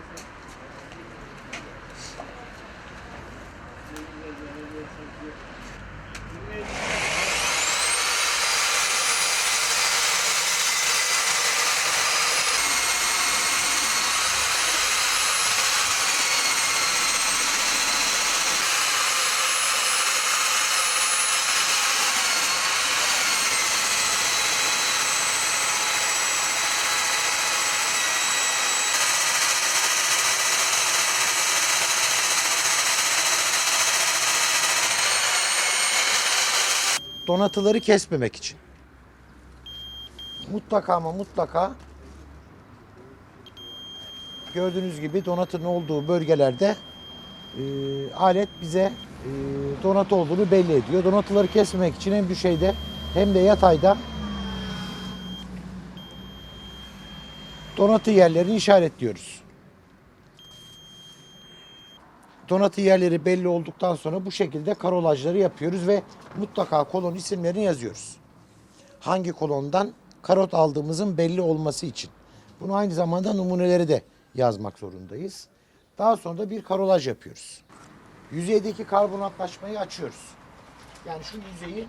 is it? Donatıları kesmemek için. Mutlaka ama mutlaka gördüğünüz gibi donatın olduğu bölgelerde e, alet bize e, donatı olduğunu belli ediyor. Donatıları kesmemek için hem düşeyde hem de yatayda donatı yerlerini işaretliyoruz. Donatı yerleri belli olduktan sonra bu şekilde karolajları yapıyoruz ve mutlaka kolon isimlerini yazıyoruz. Hangi kolondan karot aldığımızın belli olması için. Bunu aynı zamanda numuneleri de yazmak zorundayız. Daha sonra da bir karolaj yapıyoruz. Yüzeydeki karbonatlaşmayı açıyoruz. Yani şu yüzeyi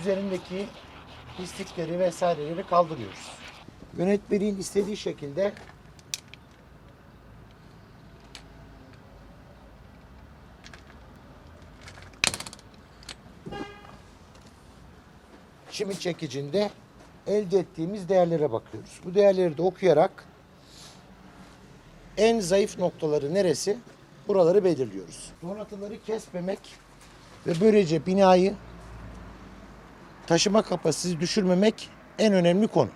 üzerindeki pislikleri vesaireleri kaldırıyoruz. Yönetmeliğin istediği şekilde çimi çekicinde elde ettiğimiz değerlere bakıyoruz. Bu değerleri de okuyarak en zayıf noktaları neresi? Buraları belirliyoruz. Donatıları kesmemek ve böylece binayı taşıma kapasitesi düşürmemek en önemli konu.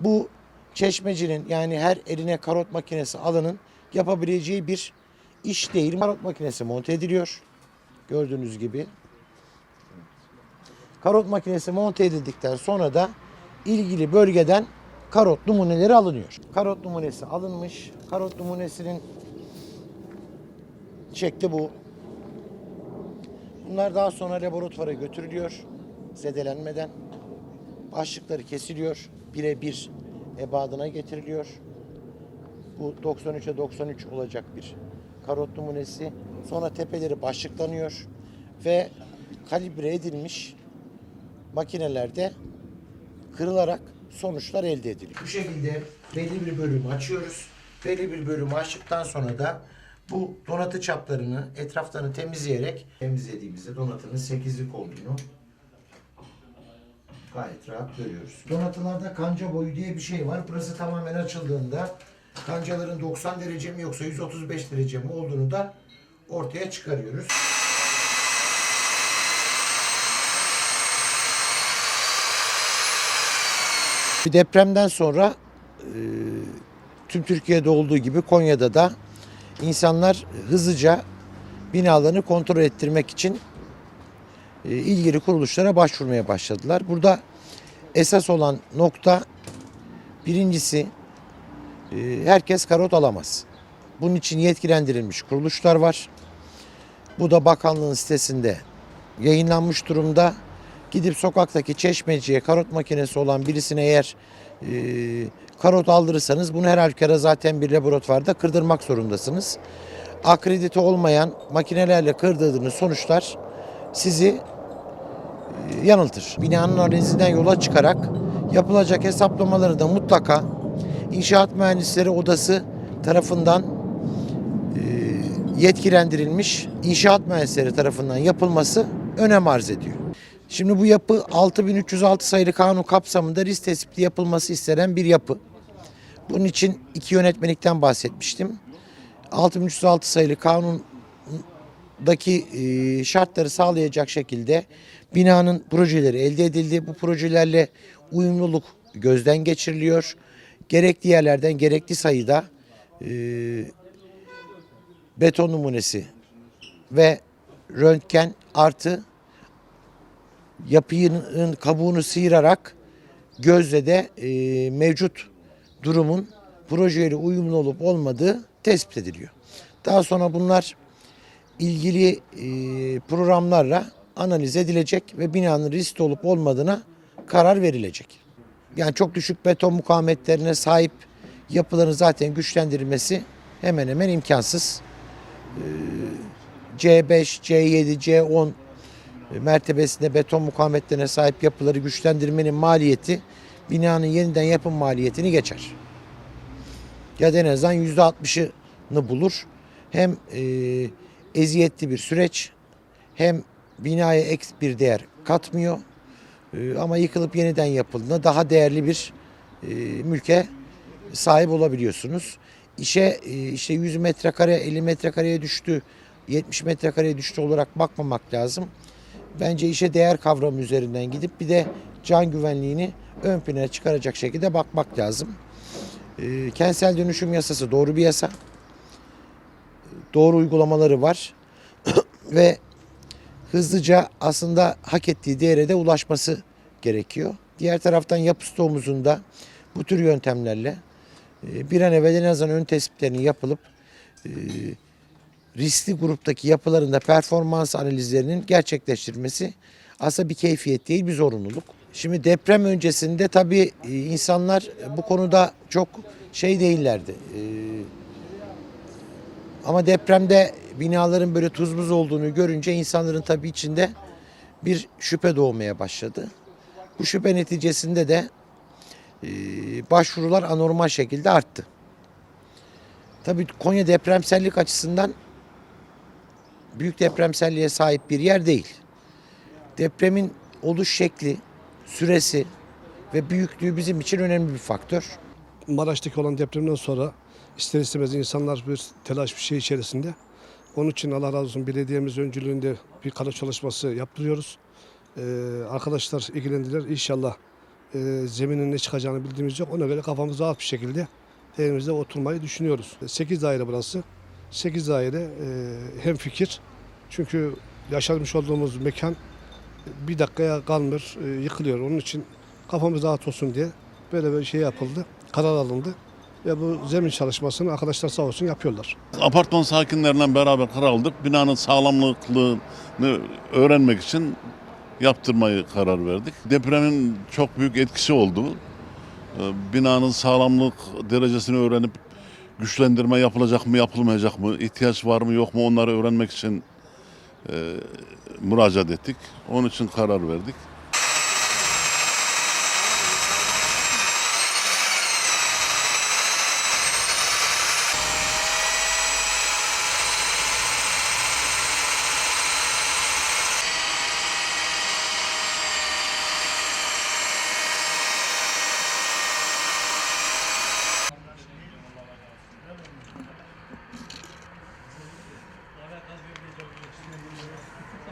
Bu çeşmecinin yani her eline karot makinesi alanın yapabileceği bir iş değil. Karot makinesi monte ediliyor. Gördüğünüz gibi Karot makinesi monte edildikten sonra da ilgili bölgeden karot numuneleri alınıyor. Karot numunesi alınmış. Karot numunesinin şekli bu. Bunlar daha sonra laboratuvara götürülüyor. Zedelenmeden. Başlıkları kesiliyor. Birebir ebadına getiriliyor. Bu 93'e 93 olacak bir karot numunesi. Sonra tepeleri başlıklanıyor ve kalibre edilmiş makinelerde kırılarak sonuçlar elde ediliyor. Bu şekilde belli bir bölümü açıyoruz. Belli bir bölümü açtıktan sonra da bu donatı çaplarını etraflarını temizleyerek temizlediğimizde donatının 8'lik olduğunu gayet rahat görüyoruz. Donatılarda kanca boyu diye bir şey var. Burası tamamen açıldığında kancaların 90 derece mi yoksa 135 derece mi olduğunu da ortaya çıkarıyoruz. Depremden sonra e, tüm Türkiye'de olduğu gibi Konya'da da insanlar hızlıca binalarını kontrol ettirmek için e, ilgili kuruluşlara başvurmaya başladılar. Burada esas olan nokta birincisi e, herkes karot alamaz. Bunun için yetkilendirilmiş kuruluşlar var. Bu da bakanlığın sitesinde yayınlanmış durumda. Gidip sokaktaki çeşmeciye karot makinesi olan birisine eğer e, karot aldırırsanız bunu her halükarda zaten bir laboratuvarda kırdırmak zorundasınız. Akredite olmayan makinelerle kırdırdığınız sonuçlar sizi e, yanıltır. Binanın analizinden yola çıkarak yapılacak hesaplamaları da mutlaka İnşaat Mühendisleri Odası tarafından e, yetkilendirilmiş inşaat mühendisleri tarafından yapılması önem arz ediyor. Şimdi bu yapı 6306 sayılı kanun kapsamında risk tespiti yapılması istenen bir yapı. Bunun için iki yönetmelikten bahsetmiştim. 6306 sayılı kanundaki e, şartları sağlayacak şekilde binanın projeleri elde edildi. Bu projelerle uyumluluk gözden geçiriliyor. Gerekli yerlerden gerekli sayıda e, beton numunesi ve röntgen artı yapının kabuğunu sıyırarak gözle de e, mevcut durumun projeyle uyumlu olup olmadığı tespit ediliyor. Daha sonra bunlar ilgili e, programlarla analiz edilecek ve binanın risk olup olmadığına karar verilecek. Yani çok düşük beton mukavemetlerine sahip yapıların zaten güçlendirilmesi hemen hemen imkansız. Ee, C5, C7, C10 mertebesinde beton mukavemetlerine sahip yapıları güçlendirmenin maliyeti binanın yeniden yapım maliyetini geçer. Ya da en azından %60'ını bulur. Hem e, eziyetli bir süreç hem binaya ek bir değer katmıyor. E, ama yıkılıp yeniden yapıldığında daha değerli bir e, mülke sahip olabiliyorsunuz. İşe e, işte 100 metrekare 50 metrekareye düştü 70 metrekareye düştü olarak bakmamak lazım. Bence işe değer kavramı üzerinden gidip bir de can güvenliğini ön plana çıkaracak şekilde bakmak lazım. E, kentsel dönüşüm yasası doğru bir yasa. Doğru uygulamaları var. Ve hızlıca aslında hak ettiği değere de ulaşması gerekiyor. Diğer taraftan yapı stoğumuzun da bu tür yöntemlerle e, bir an evvel en azından ön tespitlerinin yapılıp e, riskli gruptaki yapıların da performans analizlerinin gerçekleştirilmesi aslında bir keyfiyet değil bir zorunluluk. Şimdi deprem öncesinde tabii e, insanlar bu konuda çok şey değillerdi. E, Ama depremde binaların böyle tuz buz olduğunu görünce insanların tabii içinde bir şüphe doğmaya başladı. Bu şüphe neticesinde de e, başvurular anormal şekilde arttı. Tabii Konya depremsellik açısından büyük depremselliğe sahip bir yer değil. Depremin oluş şekli, süresi ve büyüklüğü bizim için önemli bir faktör. Maraş'taki olan depremden sonra ister istemez insanlar bir telaş bir şey içerisinde. Onun için Allah razı olsun belediyemiz öncülüğünde bir kara çalışması yaptırıyoruz. Ee, arkadaşlar ilgilendiler. İnşallah e, zeminin ne çıkacağını bildiğimiz yok. Ona göre kafamız rahat bir şekilde evimizde oturmayı düşünüyoruz. 8 daire burası. 8 daire e, hem fikir. Çünkü yaşamış olduğumuz mekan bir dakikaya kalmır, e, yıkılıyor. Onun için kafamız rahat olsun diye böyle bir şey yapıldı. Karar alındı. Ve bu zemin çalışmasını arkadaşlar sağ olsun yapıyorlar. Apartman sakinleriyle beraber karar aldık. Binanın sağlamlığını öğrenmek için yaptırmayı karar verdik. Depremin çok büyük etkisi oldu. Ee, Binanın sağlamlık derecesini öğrenip güçlendirme yapılacak mı yapılmayacak mı, ihtiyaç var mı yok mu onları öğrenmek için e, müracaat ettik. Onun için karar verdik.